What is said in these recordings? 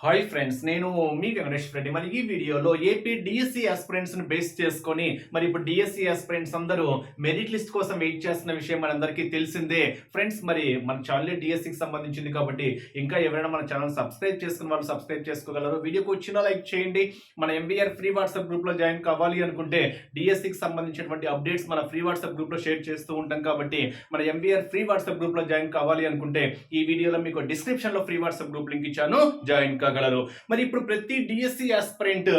Hi friends నేను మీ వెంకటేష్ రెడ్డి. మరి ఈ వీడియోలో ఏపీ డిఎస్సి ఆస్పిరెంట్స్ని బేస్ చేసుకొని మరి ఇప్పుడు డిఎస్సి ఆస్పిరెంట్స్ అందరూ మెరిట్ లిస్ట్ కోసం వెయిట్ చేస్తున్న విషయం మనందరికీ తెలిసిందే. ఫ్రెండ్స్ మరి మన ఛానల్ డిఎస్సికి సంబంధించింది కాబట్టి ఇంకా ఎవరైనా మన ఛానల్ సబ్స్క్రైబ్ చేసుకున్న వాళ్ళు సబ్స్క్రైబ్ చేసుకోగలరు. వీడియోకి వచ్చిన లైక్ చేయండి. మన ఎంబీఆర్ ఫ్రీ వాట్సాప్ గ్రూప్లో జాయిన్ కావాలి అనుకుంటే డిఎస్సికి సంబంధించినటువంటి అప్డేట్స్ మన ఫ్రీ వాట్సాప్ గ్రూప్లో షేర్ చేస్తూ ఉంటాం కాబట్టి మన ఎంబీఆర్ ఫ్రీ వాట్సాప్ గ్రూప్లో జాయిన్ కావాలి అనుకుంటే ఈ వీడియోలో మీకు డిస్క్రిప్షన్లో ఫ్రీ వాట్సాప్ గ్రూప్ లింక్ ఇచ్చాను. జాయిన్ కాగలరు మరి ఇప్పుడు ప్రతి డిఎస్సి ఆస్పిరెంట్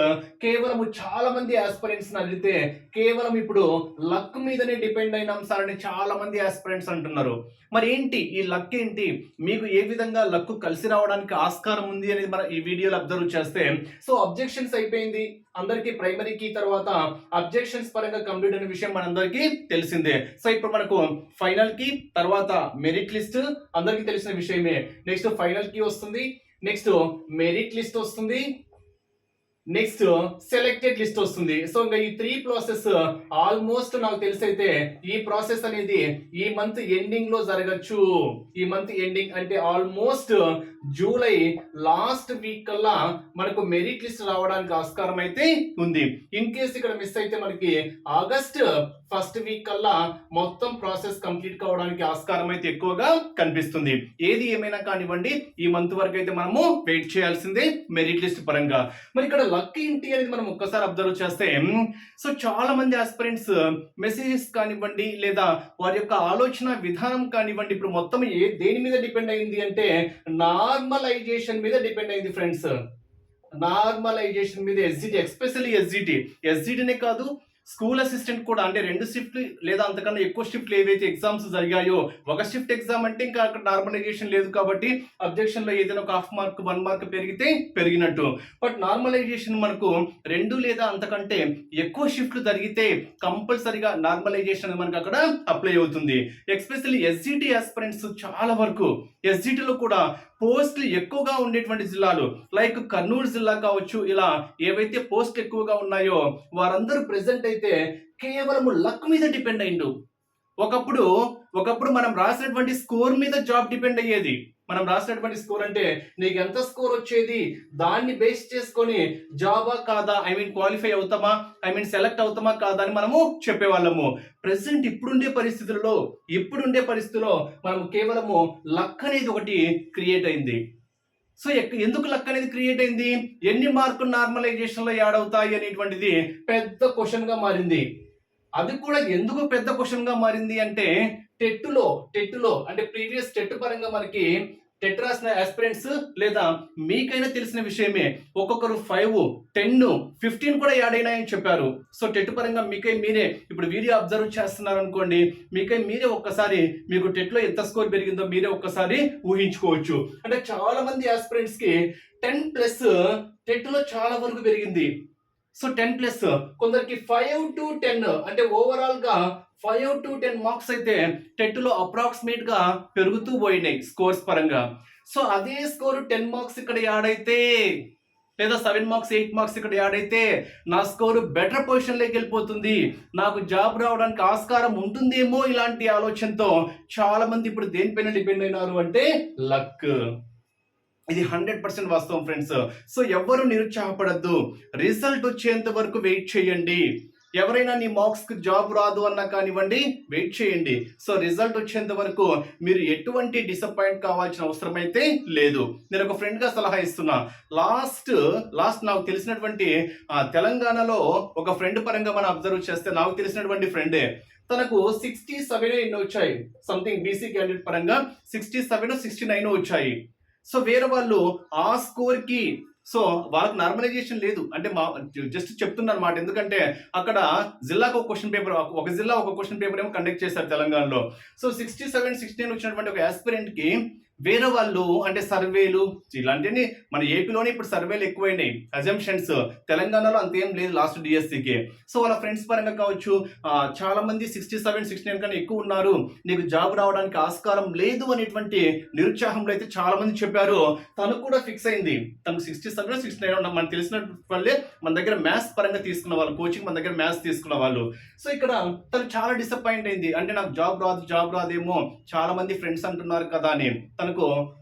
కేవలం చాలా మంది ఆస్పిరెంట్స్ అడిగితే కేవలం ఇప్పుడు లక్ మీదనే డిపెండ్ అయిన అంశాలని చాలా మంది ఆస్పిరెంట్స్ అంటున్నారు. మరి ఏంటి? ఈ లక్ ఏంటి? మీకు ఏ విధంగా లక్ కలిసి రావడానికి ఆస్కారం ఉంది అనేది మనం ఈ వీడియోలో అబ్జర్వ్ చేస్తే సో అబ్జెక్షన్స్ అయిపోయింది. అందరికీ ప్రైమరీ కీ తర్వాత అబ్జెక్షన్స్ పరంగా కంప్లీట్ అనే విషయం మనందరికీ తెలిసిందే. సో ఇప్పుడు మనకు ఫైనల్కి తర్వాత మెరిట్ లిస్ట్ అందరికీ తెలిసిన విషయమే. నెక్స్ట్ ఫైనల్కి వస్తుంది. నెక్స్ట్ మెరిట్ లిస్ట్ వస్తుంది. నెక్స్ట్ సెలెక్టెడ్ లిస్ట్ వస్తుంది. సో ఇంకా ఈ త్రీ ప్రాసెస్ ఆల్మోస్ట్ నాకు తెలిసైతే ఈ ప్రాసెస్ అనేది ఈ మంత్ ఎండింగ్లో జరగచ్చు. ఈ మంత్ ఎండింగ్ అంటే ఆల్మోస్ట్ జూలై లాస్ట్ వీక్ కల్లా మనకు మెరిట్ లిస్ట్ రావడానికి ఆస్కారం అయితే ఉంది. ఇన్ కేస్ ఇక్కడ మిస్ అయితే మనకి ఆగస్ట్ ఫస్ట్ వీక్ కల్లా మొత్తం ప్రాసెస్ కంప్లీట్ కావడానికి ఆస్కారం అయితే ఎక్కువగా కనిపిస్తుంది. ఏది ఏమైనా కానివ్వండి ఈ మంత్ వరకు అయితే మనము వెయిట్ చేయాల్సిందే మెరిట్ లిస్ట్ పరంగా. మరి ఇక్కడ లక్ ఏంటి అనేది మనం ఒక్కసారి అబ్జర్వ్ చేస్తే సో చాలా మంది ఆస్పిరెంట్స్ మెసేజెస్ కానివ్వండి లేదా వారి యొక్క ఆలోచన విధానం కానివ్వండి ఇప్పుడు మొత్తం ఏ దేని మీద డిపెండ్ అయింది అంటే నా నార్మలైజేషన్ మీద డిపెండ్ అయింది ఫ్రెండ్స్. నార్మలైజేషన్ మీద ఎస్జిటి ఎస్పెషల్లీ ఎస్జిటి. ఎస్జిటినే కాదు స్కూల్ అసిస్టెంట్ కూడా అంటే రెండు షిఫ్ట్ లేదా అంతకన్నా ఎక్కువ షిఫ్ట్లు ఏవైతే ఎగ్జామ్స్ జరిగాయో ఒక షిఫ్ట్ ఎగ్జామ్ అంటే ఇంకా అక్కడ నార్మలైజేషన్ లేదు కాబట్టి అబ్జెక్షన్లో ఏదైనా ఒక హాఫ్ మార్క్ వన్ మార్క్ పెరిగితే పెరిగినట్టు. బట్ నార్మలైజేషన్ మనకు రెండు లేదా అంతకంటే ఎక్కువ షిఫ్ట్లు జరిగితే కంపల్సరీగా నార్మలైజేషన్ అనేది మనకు అక్కడ అప్లై అవుతుంది. ఎస్పెషల్లీ ఎస్జిటి ఆస్పిరెంట్స్ చాలా వరకు ఎస్జిటిలో కూడా పోస్టులు ఎక్కువగా ఉండేటువంటి జిల్లాలు లైక్ కర్నూలు జిల్లా కావచ్చు ఇలా ఏవైతే పోస్టులు ఎక్కువగా ఉన్నాయో వారందరూ ప్రెసెంట్ అయితే కేవలం లక్ మీద డిపెండ్ అయిండు. ఒకప్పుడు ఒకప్పుడు మనం రాసినటువంటి స్కోర్ మీద జాబ్ డిపెండ్ అయ్యేది. మనం రాసినటువంటి స్కోర్ అంటే నీకు ఎంత స్కోర్ వచ్చేది? దాన్ని బేస్ చేసుకొని జాబా కాదా? ఐ మీన్ క్వాలిఫై అవుతామా? ఐ మీన్ సెలెక్ట్ అవుతామా? కాదా? అని మనము చెప్పేవాళ్ళము. ప్రెసెంట్ ఇప్పుడుండే పరిస్థితుల్లో ఇప్పుడుండే పరిస్థితుల్లో మనం కేవలము లక్ అనేది ఒకటి క్రియేట్ అయింది. సో ఎందుకు లక్ అనేది క్రియేట్ అయింది? ఎన్ని మార్కులు నార్మలైజేషన్లో యాడ్ అవుతాయి అనేటువంటిది పెద్ద క్వశ్చన్గా మారింది. అది కూడా ఎందుకు పెద్ద క్వశ్చన్గా మారింది అంటే టెట్టులో టెట్టులో అంటే ప్రీవియస్ టెట్ పరంగా మనకి టెట్ రాసిన ఆస్పిరెంట్స్ లేదా మీకైనా తెలిసిన విషయమే. ఒక్కొక్కరు ఫైవ్ టెన్ ఫిఫ్టీన్ కూడా యాడ్ అయినాయని చెప్పారు. సో టెట్ పరంగా మీకై మీరే ఇప్పుడు వీడియో అబ్జర్వ్ చేస్తున్నారు అనుకోండి మీకై మీరే ఒక్కసారి మీకు టెట్లో ఎంత స్కోర్ పెరిగిందో మీరే ఒక్కసారి ఊహించుకోవచ్చు. అంటే చాలా మంది ఆస్పిరెంట్స్కి టెన్ ప్లస్ టెట్లో చాలా వరకు పెరిగింది. So ten plus. కొందరికి ఫైవ్ టు టెన్ అంటే ఓవరాల్గా ఫైవ్ టు టెన్ మార్క్స్ అయితే టెట్లో అప్రాక్సిమేట్గా పెరుగుతూ పోయినాయి స్కోర్స్ పరంగా. సో అదే స్కోర్ టెన్ మార్క్స్ ఇక్కడ యాడ్ అయితే లేదా సెవెన్ మార్క్స్ ఎయిట్ మార్క్స్ ఇక్కడ యాడ్ అయితే నా స్కోర్ బెటర్ పొజిషన్లోకి వెళ్ళిపోతుంది. నాకు జాబ్ రావడానికి ఆస్కారం ఉంటుందేమో ఇలాంటి ఆలోచనతో చాలా మంది ఇప్పుడు దేనిపైన డిపెండ్ అయినారు అంటే లక్ ఇది హండ్రెడ్ పర్సెంట్ వాస్తవం ఫ్రెండ్స్. సో ఎవరు నిరుత్సాహపడద్దు. రిజల్ట్ వచ్చేంత వరకు వెయిట్ చేయండి. ఎవరైనా నీ మార్క్స్కి జాబ్ రాదు అన్నా కానివ్వండి వెయిట్ చేయండి. సో రిజల్ట్ వచ్చేంత వరకు మీరు ఎటువంటి డిసప్పాయింట్ కావాల్సిన అవసరం అయితే లేదు. నేను ఒక ఫ్రెండ్గా సలహా ఇస్తున్నా. లాస్ట్ లాస్ట్ నాకు తెలిసినటువంటి తెలంగాణలో ఒక ఫ్రెండ్ పరంగా మనం అబ్జర్వ్ చేస్తే నాకు తెలిసినటువంటి ఫ్రెండే. తనకు సిక్స్టీ సెవెన్ ఎన్నో వచ్చాయి. సంథింగ్ బీసీ క్యాండిడేట్ పరంగా సిక్స్టీ సెవెన్ సిక్స్టీ నైన్ వచ్చాయి. సో వేరే వాళ్ళు ఆ స్కోర్కి సో వాళ్ళకి నార్మలైజేషన్ లేదు. అంటే మా జస్ట్ చెప్తున్నా అనమాట ఎందుకంటే అక్కడ జిల్లాకు ఒక క్వశ్చన్ పేపర్ ఒక జిల్లా ఒక క్వశ్చన్ పేపర్ ఏమో కండక్ట్ చేశారు తెలంగాణలో. So sixty seven sixty nine వచ్చినటువంటి ఒక ఆస్పిరెంట్కి వేరే వాళ్ళు అంటే సర్వేలు ఇలాంటివి మన ఏపీలోనే ఇప్పుడు సర్వేలు ఎక్కువైనాయి. అజంప్షన్స్ తెలంగాణలో అంతేం లేదు లాస్ట్ డిఎస్సికి సో వాళ్ళ ఫ్రెండ్స్ పరంగా కావచ్చు చాలా మంది సిక్స్టీ సెవెన్ సిక్స్టీ నైన్ కన్నా ఎక్కువ ఉన్నారు. నీకు జాబ్ రావడానికి ఆస్కారం లేదు అనేటువంటి నిరుత్సాహంలో అయితే చాలా మంది చెప్పారు. తను కూడా ఫిక్స్ అయింది. తనకు సిక్స్టీ సెవెన్ సిక్స్టీ నైన్ మనకు తెలిసిన వాళ్ళే మన దగ్గర మ్యాథ్స్ పరంగా తీసుకున్న వాళ్ళు కోచింగ్ మన దగ్గర మ్యాథ్స్ తీసుకున్న వాళ్ళు. సో ఇక్కడ తను చాలా డిసప్పాయింట్ అయింది. అంటే నాకు జాబ్ రాదు జాబ్ రాదేమో చాలా మంది ఫ్రెండ్స్ అంటున్నారు కదా అని. తనకు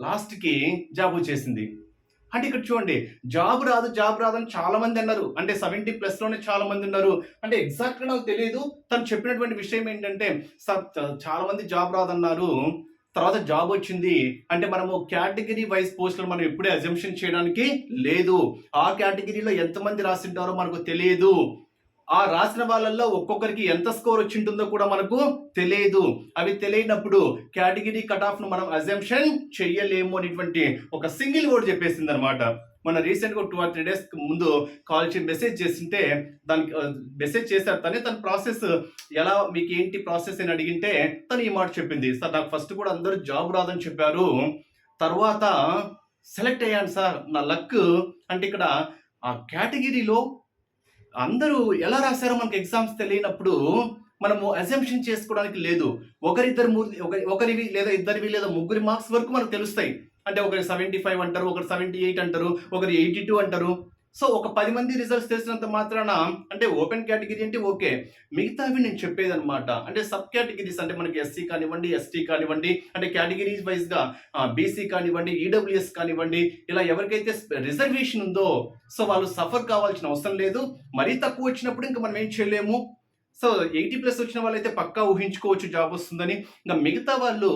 లాస్ట్కి జాబ్ వచ్చేసింది. అంటే ఇక్కడ చూడండి జాబ్ రాదు జాబ్ రాదు అని చాలా మంది అన్నారు. అంటే సెవెంటీ ప్లస్లోనే చాలా మంది ఉన్నారు. అంటే ఎగ్జాక్ట్గా నాకు తెలియదు తను చెప్పినటువంటి విషయం ఏంటంటే "సార్, చాలా మంది జాబ్ రాదన్నారు. తర్వాత జాబ్ వచ్చింది. అంటే మనము కేటగిరీ వైజ్ పోస్టులు మనం ఎప్పుడూ అజంప్షన్ చేయడానికి లేదు. ఆ కేటగిరీలో ఎంతమంది రాసింటారో మనకు తెలియదు ఆ రాసిన వాళ్ళల్లో ఒక్కొక్కరికి ఎంత స్కోర్ వచ్చింటుందో కూడా మనకు తెలియదు. అవి తెలియనప్పుడు కేటగిరీ కట్ ఆఫ్ను మనం అజంప్షన్ చెయ్యలేము అనేటువంటి ఒక సింగిల్ వర్డ్ చెప్పేసింది అనమాట మన రీసెంట్గా టూ ఆర్ త్రీ డేస్ ముందు కాల్ చేసి మెసేజ్ చేస్తుంటే దానికి మెసేజ్ చేశారు. తనే తన ప్రాసెస్ ఎలా మీకు ఏంటి ప్రాసెస్ అని అడిగింటే తను ఈ మాట చెప్పింది. సార్ నాకు ఫస్ట్ కూడా అందరూ జాబ్ రాదని చెప్పారు. తర్వాత సెలెక్ట్ అయ్యాను సార్. నా లక్. అంటే ఇక్కడ ఆ కేటగిరీలో అందరూ ఎలా రాశారో మనకి ఎగ్జామ్స్ తెలియనప్పుడు మనము అజంప్షన్ చేసుకోవడానికి లేదు. ఒకరిద్దరు ఒక- ఒకరివి లేదా ఇద్దరివి లేదా ముగ్గురి మార్క్స్ వరకు మనకు తెలుస్తాయి. అంటే ఒకరి సెవెంటీ ఫైవ్ అంటారు ఒకరు సెవెంటీ ఎయిట్ అంటారు ఒకరు ఎయిటీ టూ అంటారు. సో ఒక పది మంది రిజల్ట్స్ తెలిసినంత మాత్రాన అంటే ఓపెన్ కేటగిరీ అంటే ఓకే మిగతావి నేను చెప్పేది అనమాట అంటే సబ్ కేటగిరీస్ అంటే మనకి ఎస్సీ కానివ్వండి ఎస్టీ కానివ్వండి అంటే కేటగిరీస్ వైజ్గా బీసీ కానివ్వండి ఈడబ్ల్యూఎస్ కానివ్వండి ఇలా ఎవరికైతే రిజర్వేషన్ ఉందో సో వాళ్ళు సఫర్ కావాల్సిన అవసరం లేదు. మరీ తక్కువ వచ్చినప్పుడు ఇంకా మనం ఏం చేయలేము. సో ఎయిటీ ప్లస్ వచ్చిన వాళ్ళైతే పక్కా ఊహించుకోవచ్చు జాబ్ వస్తుందని. ఇంకా మిగతా వాళ్ళు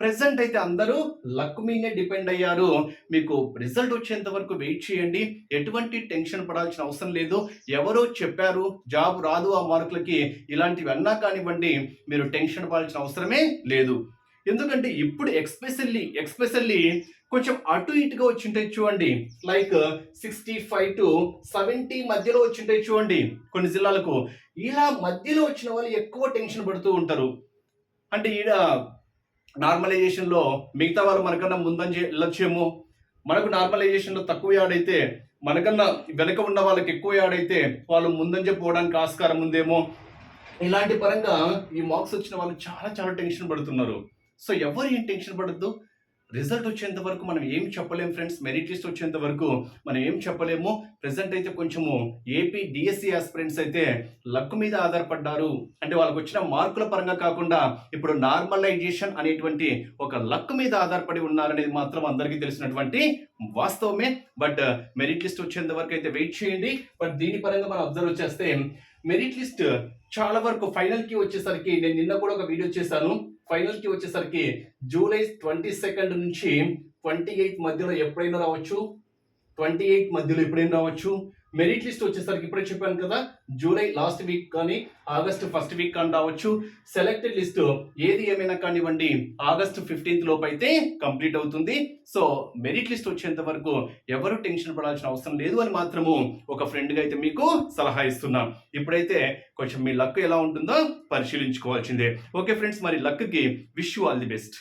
ప్రెసెంట్ అయితే అందరూ లక్ మీదే డిపెండ్ అయ్యారు. మీకు రిజల్ట్ వచ్చేంత వరకు వెయిట్ చేయండి. ఎటువంటి టెన్షన్ పడాల్సిన అవసరం లేదు. ఎవరో చెప్పారు జాబ్ రాదు ఆ మార్కులకి ఇలాంటివి అన్నా కానివ్వండి మీరు టెన్షన్ పడాల్సిన అవసరమే లేదు. ఎందుకంటే ఇప్పుడు ఎక్స్పెషల్లీ ఎక్స్పెషల్లీ కొంచెం అటు ఇటుగా వచ్చింటాయి చూడండి like sixty five to seventy మధ్యలో వచ్చింటాయి చూడండి కొన్ని జిల్లాలకు. ఇలా మధ్యలో వచ్చిన వాళ్ళు ఎక్కువ టెన్షన్ పడుతూ ఉంటారు. అంటే ఈడ నార్మలైజేషన్లో మిగతా వాళ్ళు మనకన్నా ముందంజే వెళ్ళొచ్చేమో. మనకు నార్మలైజేషన్లో తక్కువ యాడైతే మనకన్నా వెనక ఉన్న వాళ్ళకి ఎక్కువ యాడైతే వాళ్ళు ముందంజ పోవడానికి ఆస్కారం ఉందేమో. ఇలాంటి పరంగా ఈ మార్క్స్ వచ్చిన వాళ్ళు చాలా చాలా టెన్షన్ పడుతున్నారు. సో ఎవరు ఏం టెన్షన్ పడద్దు? రిజల్ట్ వచ్చేంత వరకు మనం ఏం చెప్పలేము ఫ్రెండ్స్ మెరిట్ లిస్ట్ వచ్చేంత వరకు మనం ఏం చెప్పలేము. ప్రెసెంట్ అయితే కొంచెము ఏపీ డిఎస్సి ఆస్పిరెంట్స్ అయితే లక్ మీద ఆధారపడ్డారు. అంటే వాళ్ళకి వచ్చిన మార్కుల పరంగా కాకుండా ఇప్పుడు నార్మలైజేషన్ అనేటువంటి ఒక లక్ మీద ఆధారపడి ఉన్నారనేది మాత్రం అందరికీ తెలిసినటువంటి వాస్తవమే. బట్ మెరిట్ లిస్ట్ వచ్చేంత వరకు అయితే వెయిట్ చేయండి. బట్ దీని పరంగా మనం అబ్జర్వ్ చేస్తే మెరిట్ లిస్ట్ చాలా వరకు ఫైనల్కి వచ్చేసరికి నేను నిన్న కూడా ఒక వీడియో చేశాను. ఫైనల్కి వచ్చేసరికి జూలై ట్వంటీ సెకండ్ నుంచి ట్వంటీ ఎయిత్ మధ్యలో ఎప్పుడైనా రావచ్చు? ట్వంటీ ఎయిత్ మధ్యలో ఎప్పుడైనా రావచ్చు? మెరిట్ లిస్ట్ వచ్చేసరికి ఇప్పుడే చెప్పాను కదా జూలై లాస్ట్ వీక్ కానీ ఆగస్ట్ ఫస్ట్ వీక్ కానీ రావచ్చు. సెలెక్టెడ్ లిస్ట్ ఏది ఏమైనా కానివ్వండి ఆగస్ట్ ఫిఫ్టీన్త్ లోపు అయితే కంప్లీట్ అవుతుంది. సో మెరిట్ లిస్ట్ వచ్చేంత వరకు ఎవరు టెన్షన్ పడాల్సిన అవసరం లేదు అని మాత్రము ఒక ఫ్రెండ్గా అయితే మీకు సలహా ఇస్తున్నాం. ఇప్పుడైతే కొంచెం మీ లక్ ఎలా ఉంటుందో పరిశీలించుకోవాల్సిందే. ఓకే ఫ్రెండ్స్ మరి lucky wish you all the best